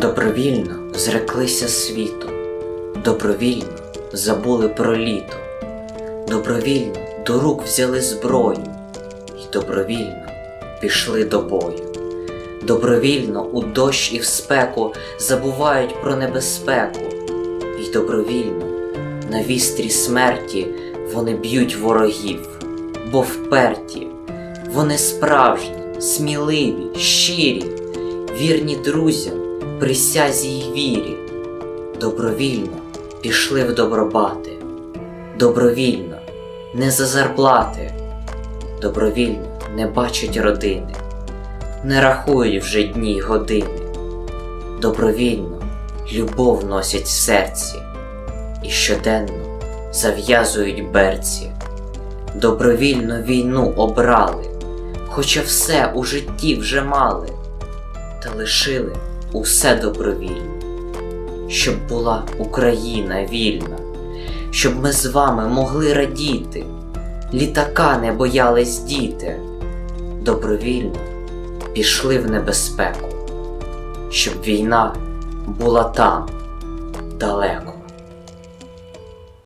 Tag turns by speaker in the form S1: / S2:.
S1: Добровільно зреклися світу, добровільно забули про літо, добровільно до рук взяли зброю і добровільно пішли до бою. Добровільно у дощ і в спеку забувають про небезпеку, і добровільно на вістрі смерті вони б'ють ворогів, бо вперті, вони справжні, сміливі, щирі, вірні друзям, присязі й вірі, добровільно пішли в добробати, добровільно, не за зарплати, добровільно не бачать родини, не рахують вже дні й години, добровільно любов носять в серці. І щоденно зав'язують берці, добровільно війну обрали, хоча все у житті вже мали, та лишили усе добровільно, щоб була Україна вільна, щоб ми з вами могли радіти, літака не боялись діти, добровільно пішли в небезпеку, щоб війна була там далеко.